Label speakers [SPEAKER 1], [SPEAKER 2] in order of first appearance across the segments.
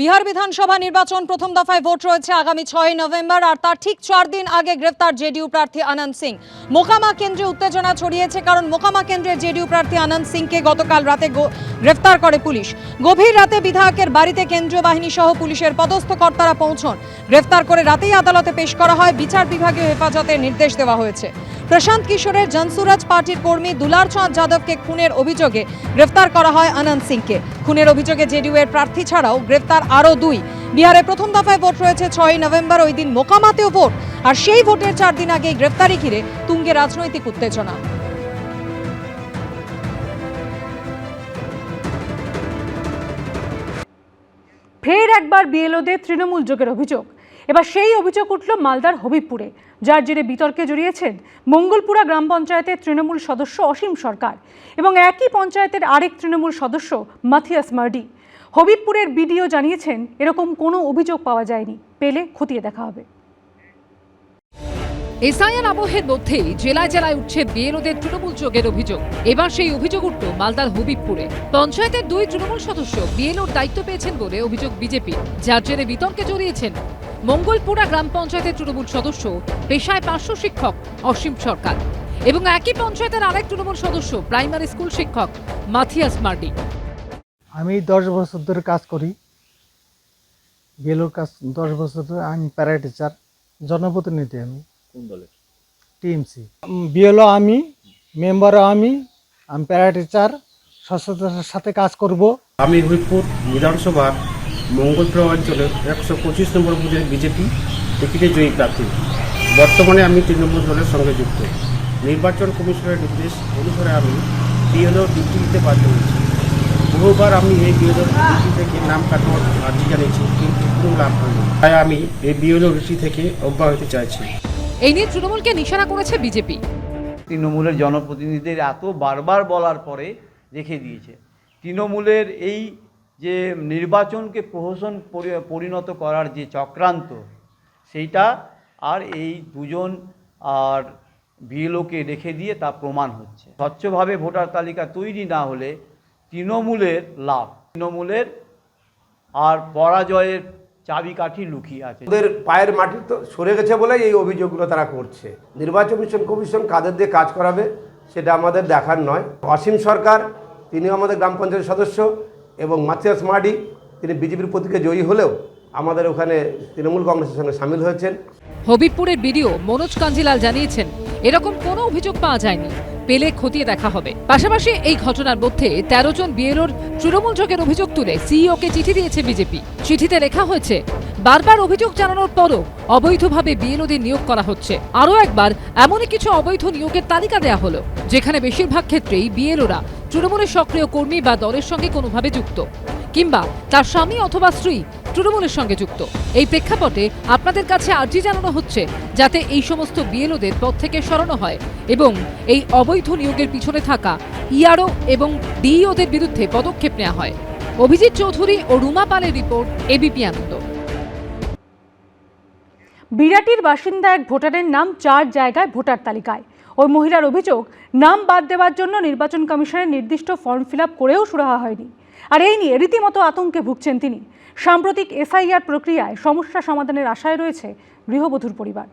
[SPEAKER 1] বিহার বিধানসভা নির্বাচন প্রথম দফায় ভোট রয়েছে আগামী ছয় নভেম্বর, আর তার ঠিক চার দিন আগে গ্রেফতার জেডিইউ প্রার্থী আনন্দ সিং। মোকামা কেন্দ্রে উত্তেজনা ছড়িয়েছে, কারণ মোকামা কেন্দ্রে জেডিইউ প্রার্থী আনন্দ সিংকে গতকাল রাতে গ্রেফতার করে পুলিশ। গভীর রাতে বিধায়কের বাড়িতে কেন্দ্রীয় বাহিনী সহ পুলিশের পদস্থ কর্তারা পৌঁছন। গ্রেফতার করে রাতেই আদালতে পেশ করা হয়, বিচার বিভাগীয় হেফাজতের নির্দেশ দেওয়া হয়েছে। প্রশান্ত কিশোরের জনসুরাজ পার্টির কর্মী দুলারচাঁদ যাদবকে খুনের অভিযোগে গ্রেফতার করা হয় আনন্দ সিংকে। খুনের অভিযোগে জেডিইউ এর প্রার্থী ছাড়াও গ্রেফতার আরও দুই। বিহারে প্রথম দফায় ভোট রয়েছে ছয়ই নভেম্বর, ওই দিন মোকামাতেও ভোট। আর সেই ভোটের চার দিন আগে গ্রেফতারি ঘিরে তুঙ্গে রাজনৈতিক উত্তেজনা।
[SPEAKER 2] ফের একবার বিএলওদের তৃণমূল যোগের অভিযোগ। এবার সেই অভিযোগ উঠল মালদার হবিবপুরে যার জেরে বিতর্কে জড়িয়েছেন মঙ্গলপুরা গ্রাম পঞ্চায়েতের তৃণমূল সদস্য অসীম সরকার এবং একই পঞ্চায়েতের আরেক তৃণমূল সদস্য মাথিয়াস মার্ডি। হবিবপুরের বিডিও জানিয়েছেন, এরকম কোনো অভিযোগ পাওয়া যায়নি, পেলে খতিয়ে দেখা হবে।
[SPEAKER 3] এসআইআর আবহের মধ্যেই জেলায় জেলায় উঠছে বিএলওদের তৃণমূল যোগের অভিযোগ। এবার সেই অভিযোগ উঠল মালদার হবিবপুরে। পঞ্চায়েতের দুই তৃণমূল সদস্য বিএলওর দায়িত্ব পেয়েছেন বলে অভিযোগ বিজেপি। যার জেরে বিতর্কে জড়িয়েছেন মঙ্গলপুরা গ্রাম পঞ্চায়েতের তৃণমূল সদস্য, পেশায় পার্শ্ব শিক্ষক অসীম সরকার। এবং একই পঞ্চায়েতের আরেক তৃণমূল সদস্য, প্রাইমারি স্কুল শিক্ষক মাথিয়াস মার্ডি।
[SPEAKER 4] আমি দশ বছর ধরে কাজ করি। বেলুর কাজ দশ বছর ধরে, আমি প্যারা টিচার জনপ্রতিনিধি আমি।
[SPEAKER 5] কোন দলের?
[SPEAKER 4] টিএমসি। বিএলও আমি মেম্বারও আমি আমি প্যারা টিচার স্বচ্ছতার সাথে কাজ করব।
[SPEAKER 6] আমি হরিপুর বিধানসভার মঙ্গলপুর অঞ্চলের একশো পঁচিশ নম্বর বুথের বিজেপি টিকিটে জয়ী প্রার্থী। বর্তমানে আমি তৃণমূল দলের সঙ্গে যুক্ত। নির্বাচন কমিশনের নির্দেশ অনুসারে আমি বিএলও ডিউটি দিতে বাধ্য হয়েছি। বহুবার আমি এই বিএলও ডিউটি থেকে নাম কাটানোর আর্জি জানিয়েছি কিন্তু কোনো লাভ হয়নি। তাই আমি এই বিএলও ডিউটি থেকে অব্যাহতি চাইছি।
[SPEAKER 3] এই নিয়ে তৃণমূলকে নিশানা করেছে বিজেপি।
[SPEAKER 5] তৃণমূলের জনপ্রতিনিধিদের এত বারবার বলার পরে রেখে দিয়েছে। তৃণমূলের এই যে নির্বাচনকে প্রহসন পরি- পরিণত করার যে চক্রান্ত, সেইটা আর এই দুজন আর বিএলওকে রেখে দিয়ে তা প্রমাণ হচ্ছে। স্বচ্ছভাবে ভোটার তালিকা তৈরি না হলে তৃণমূলের লাভ, তৃণমূলের আর পরাজয়ের চাবিকাঠি লুকিয়ে আছে।
[SPEAKER 7] ওদের পায়ের মাটি তো সরে গেছে বলেই এই অভিযোগগুলো তারা করছে। নির্বাচন কমিশন কমিশন কাদের দিয়ে কাজ করাবে সেটা আমাদের দেখার নয়। অসীম সরকার তিনি আমাদের গ্রাম পঞ্চায়েত সদস্য এবং মাথিয়াস মার্ডি তিনি বিজেপির প্রতীকে জয়ী হলেও আমাদের ওখানে তৃণমূল কংগ্রেসের সঙ্গে সামিল হয়েছেন।
[SPEAKER 3] হবিবপুরের বিডিও মনোজ কাঞ্জিলাল জানিয়েছেন এরকম কোনো অভিযোগ পাওয়া যায়নি। পেলে খতিয়ে দেখা হবে। পাশাপাশি এই ঘটনার মধ্যে তেরো জন বিএলওর তৃণমূল যোগের অভিযোগ তুলে সিইওকে চিঠি দিয়েছে বিজেপি। চিঠিতে লেখা হয়েছে, বারবার অভিযোগ জানানোর পরও অবৈধভাবে বিএলওদের নিয়োগ করা হচ্ছে। আরও একবার, এমনই কিছু অবৈধ নিয়োগের তালিকা দেয়া হলো, যেখানে বেশিরভাগ ক্ষেত্রেই বিএলওরা তৃণমূলের সক্রিয় কর্মী বা দলের সঙ্গে কোনোভাবে যুক্ত। কিংবা তার স্বামী অথবা স্ত্রী তৃণমূলের সঙ্গে যুক্ত। এই প্রেক্ষাপটে আপনাদের কাছে আর্জি জানানো হচ্ছে যাতে এই সমস্ত বিএলওদের পদ থেকে সরানো হয় এবং এই অবৈধ নিয়োগের পিছনে থাকা ইআরও এবং ডিইওদের বিরুদ্ধে পদক্ষেপ নেওয়া হয়। অভিজিৎ চৌধুরী ও রুমা পালের রিপোর্ট, এবিপি আনন্দ।
[SPEAKER 2] বিরাটির বাসিন্দা এক ভোটারের নাম চার জায়গায় ভোটার তালিকায়। ওই মহিলার অভিযোগ, নাম বাদ দেওয়ার জন্য নির্বাচন কমিশনের নির্দিষ্ট ফর্ম ফিল করেও সুরাহা হয়নি। আর এই নিয়ে রীতিমতো আতঙ্কে ভুগছেন তিনি। সাম্প্রতিক এসআইআর প্রক্রিয়ায় সমস্যা সমাধানের আশায় রয়েছে গৃহবধূর পরিবার।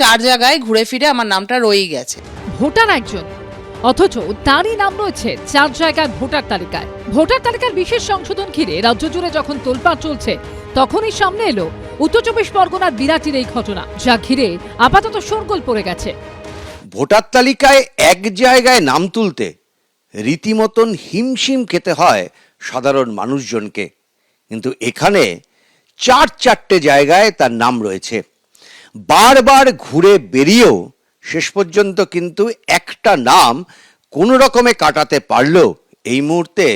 [SPEAKER 8] চার জায়গায় ঘুরে ফিরে আমার নামটা রয়েই গেছে।
[SPEAKER 3] ভোটার একজন অথচ তারই নাম রয়েছে চার জায়গায় ভোটার তালিকায়। ভোটার তালিকার বিশেষ সংশোধন ঘিরে রাজ্য জুড়ে যখন তোলপাড় চলছে তখনই সামনে এলো উত্তর চব্বিশ পরগনার বিরাটির এই ঘটনা যা ঘিরে আপাতত শোরগোল পড়ে গেছে।
[SPEAKER 9] ভোটার তালিকায় এক জায়গায় নাম তুলতে রীতিমতন হিমশিম খেতে হয় সাধারণ মানুষজনকে। কিন্তু এখানে চার চারটে জায়গায় তার নাম রয়েছে। বারবার ঘুরে বেরিয়েও শেষ পর্যন্ত কিন্তু একটা নাম কোনো রকমে কাটাতে পারলেও এই মুহূর্তে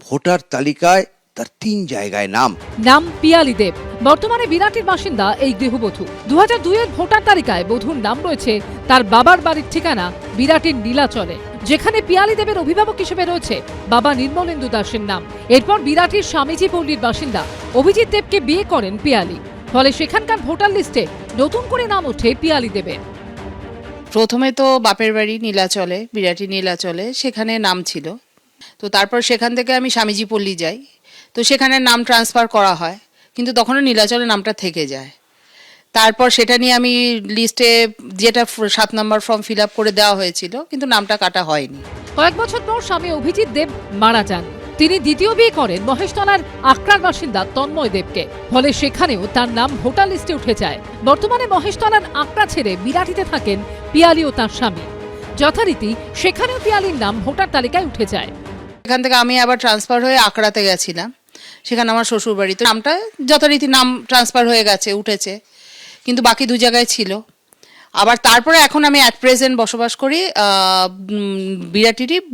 [SPEAKER 9] ভোটার তালিকায় তার তিন জায়গায় নাম।
[SPEAKER 3] নাম পিয়ালি দেব বর্তমানে বিরাটির বাসিন্দা এই গৃহবধূ। দু হাজার দুইয়ের ভোটার তালিকায় বধুর নাম রয়েছে তার বাবার বাড়ির ঠিকানা বিরাটির নীলাচলে। যেখানে পিয়ালি দেবের অভিভাবক হিসেবে রয়েছে বাবা নির্মলেন্দু দাসের নাম। এরপর বিরাটির স্বামীজি পল্লীর বাসিন্দা অভিজিৎ দেবকে বিয়ে করেন পিয়ালি। ফলে সেখানকার ভোটার লিস্টে নতুন করে নাম ওঠে পিয়ালি দেবের।
[SPEAKER 8] প্রথমে তো বাপের বাড়ি নীলাচলে, বিরাটি নীলাচলে সেখানে নাম ছিল। তো তারপর সেখান থেকে আমি স্বামীজি পল্লী যাই। তো সেখানে নাম ট্রান্সফার করা হয়, কিন্তু তখনও নীলাচলে নামটা থেকে যায়। তারপর সেটা নিয়ে আমি লিস্টে যেটা সাত নম্বর ফর্ম ফিল আপ করে দেওয়া হয়েছিল কিন্তু নামটা কাটা হয়নি।
[SPEAKER 3] কয়েক বছর পর স্বামী অভিজিৎ দেব মারা যান। তিনি দ্বিতীয় বিয়ে করেন মহেশতলার আকরার বাসিন্দা তন্ময় দেবকে। ফলে সেখানেও তার নাম ভোটার লিস্টে উঠে যায়। বর্তমানে মহেশতলার আকরা ছেড়ে বিরাটিতে থাকেন পিয়ালি ও তার স্বামী। যথারীতি সেখানেও পিয়ালির নাম ভোটার তালিকায় উঠে যায়।
[SPEAKER 8] এখান থেকে আমি আবার ট্রান্সফার হয়ে আকড়াতে গেছিলাম। সেখানে আমার শ্বশুর বাড়িতে নামটা যথারীতি নাম ট্রান্সফার হয়ে গেছে উঠেছে। কিন্তু বাকি দু জায়গায় ছিল। আবার তারপরে এখন আমি অ্যাট প্রেজেন্ট বসবাস করি উম,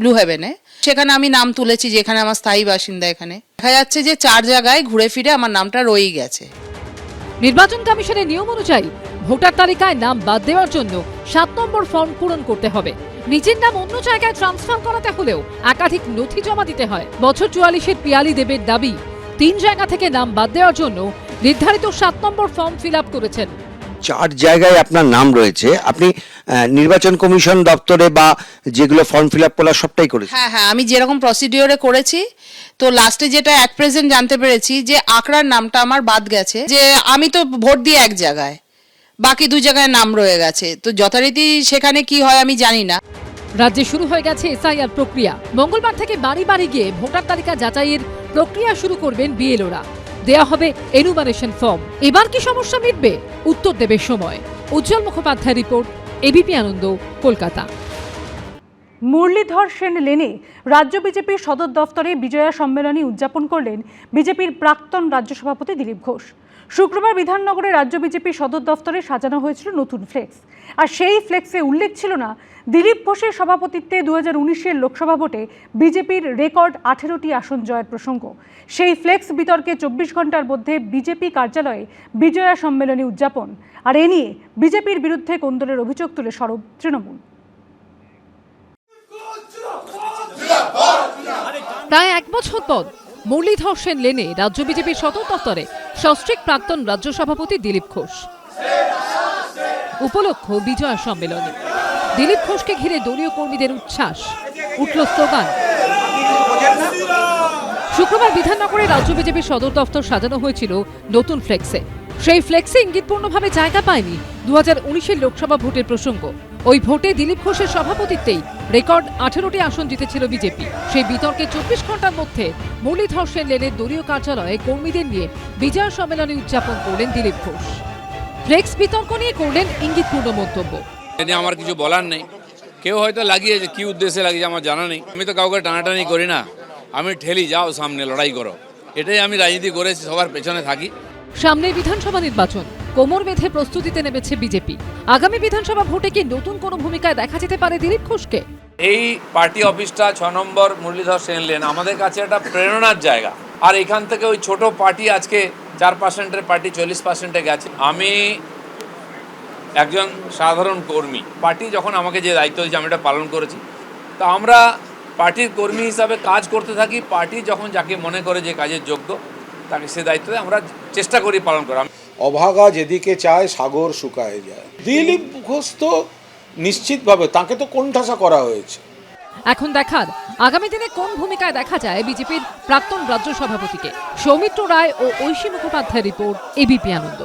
[SPEAKER 8] ব্লু হেভেনে সেখানে আমি নাম তুলেছি যেখানে আমার স্থায়ী বাসিন্দা এখানে। দেখা যাচ্ছে যে চার জায়গায় ঘুরে ফিরে আমার নামটা রয়েই গেছে।
[SPEAKER 3] নির্বাচন কমিশনের নিয়ম অনুযায়ী ভোটার তালিকায় নাম বাদ দেওয়ার জন্য সাত নম্বর ফর্ম পূরণ করতে হবে। নিজের নাম অন্য জায়গায় ট্রান্সফার করাতে হলেও একাধিক নথি জমা দিতে হয়। বছর চুয়াল্লিশের পিয়ালি দেবের দাবি তিন জায়গা থেকে নাম বাদ দেওয়ার জন্য নির্ধারিত সাত নম্বর ফর্ম ফিল আপ করেছেন।
[SPEAKER 9] চার জায়গায় আপনার নাম রয়েছে। আপনি নির্বাচন কমিশন দপ্তরে বা যেগুলো ফর্ম ফিল আপ করা সবটাই করেছেন।
[SPEAKER 8] হ্যাঁ হ্যাঁ আমি যেরকম প্রসিডিওরে করেছি তো লাস্টে যেটা অ্যাট প্রেজেন্ট জানতে পেরেছি যে আকড়ার নামটা আমার বাদ গেছে যে আমি তো ভোট দিই এক জায়গায় বাকি দু জায়গায় নাম রয়ে গেছে তো যথারীতি সেখানে কি হয় আমি জানি না।
[SPEAKER 3] রাজ্যে শুরু হয়ে গেছে এসআইআর প্রক্রিয়া। মঙ্গলবার থেকে বাড়ি বাড়ি গিয়ে ভোটার তালিকা যাচাইয়ের প্রক্রিয়া শুরু করবেন বিএলওরা। দেয়া হবে এনুমারেশন ফর্ম এবার কি সমস্যা মিটবে? উত্তর দেবে সময়। Ujjwal Mukhopadhyay report ABP Ananda, Kolkata.
[SPEAKER 2] Muralidhar Sen লেনে রাজ্য বিজেপির সদর দফতরে বিজয়া সম্মেলনী উদযাপন করলেন বিজেপির প্রাক্তন রাজ্য সভাপতি দিলীপ ঘোষ। শুক্রবার বিধাননগরে রাজ্য বিজেপির সদর দফতরে সাজানো হয়েছিল নতুন ফ্লেক্স। আর সেই ফ্লেক্সে উল্লেখ ছিল না, দিলীপ ঘোষের সভাপতিত্বে দু হাজার উনিশের লোকসভা ভোটে বিজেপির রেকর্ড আঠেরোটি আসন জয়ের প্রসঙ্গ। সেই ফ্লেক্স বিতর্কে চব্বিশ ঘণ্টার মধ্যে বিজেপি কার্যালয়ে বিজয়া সম্মেলনী উদযাপন। আর এ নিয়ে বিজেপির বিরুদ্ধে কোন্দলের অভিযোগ তুলে সরব তৃণমূল।
[SPEAKER 3] প্রায় এক বছর পর মুরলীধর সেন লেনে রাজ্য বিজেপির সদর দপ্তরে সস্ত্রিক প্রাক্তন রাজ্য সভাপতি দিলীপ ঘোষ। উপলক্ষ বিজয়া সম্মেলনে। দিলীপ ঘোষকে ঘিরে দলীয় কর্মীদের উচ্ছ্বাস। উঠল স্লোগান। শুক্রবার বিধাননগরে রাজ্য বিজেপির সদর দফতর সাজানো হয়েছিল নতুন ফ্লেক্সে। সেই ফ্লেক্সে ইঙ্গিতপূর্ণভাবে জায়গা পায়নি দু হাজার লোকসভা ভোটের প্রসঙ্গ। ওই ভোটে দিলীপ ঘোষের সভাপতিত্বেই রেকর্ড আঠেরোটি আসন জিতেছিল বিজেপি। সেই বিতর্কে চব্বিশ ঘণ্টার মধ্যে মুরলীধর সেন লেনের দলীয় কার্যালয়ে কর্মীদের নিয়ে বিজয় সম্মেলনী উদযাপন করলেন দিলীপ ঘোষ। ফ্লেক্স বিতর্ক নিয়ে করলেন ইঙ্গিতপূর্ণ মন্তব্য।
[SPEAKER 10] আমার কিছু বলার নেই। কেউ হয়তো লাগিয়েছে কি উদ্দেশ্যে লাগিয়েছে আমার জানা নেই। আমি তো কাউকে টানাটানি করি না। আমি ঠেলি যাও সামনে লড়াই করো। এটাই আমি রাজনীতি করেছি সবার পেছনে থাকি।
[SPEAKER 3] সামনে বিধানসভা নির্বাচন। কোমর বেঁধে প্রস্তুতিতে নেমেছে বিজেপি। আগামী বিধানসভা ভোটে কি নতুন কোনো ভূমিকায় দেখা যেতে পারে দিলীপ ঘোষকে?
[SPEAKER 10] এই পার্টি অফিসটা ছ নম্বর মুরলীধর সেন লেন। আমাদের কাছে একটা প্রেরণার জায়গা। আর এখান থেকে ওই ছোট পার্টি আজকে চার পার্সেন্টের পার্টি, চল্লিশ পার্সেন্টে গেছে। আমি একজন সাধারণ কর্মী। পার্টি যখন আমাকে যে দায়িত্ব দিয়েছে, আমি এটা পালন করেছি। তা আমরা পার্টির কর্মী হিসাবে কাজ করতে থাকি। পার্টি যখন যাকে মনে করে যে কাজের যোগ্য, তাকে সে দায়িত্ব আমরা চেষ্টা করি পালন করা।
[SPEAKER 11] অভাগা যেদিকে চায়, সাগর শুকায় যায়। দিলীপ ঘোষ তো নিশ্চিতভাবে, তাকে তো কোণঠাসা করা হয়েছে।
[SPEAKER 3] এখন দেখার, আগামী দিনে কোন ভূমিকায় দেখা যায় বিজেপির প্রাক্তন রাজ্য সভাপতিকে? সৌমিত্র রায় ও ঐশী মুখোপাধ্যায় রিপোর্ট, এবিপি আনন্দ।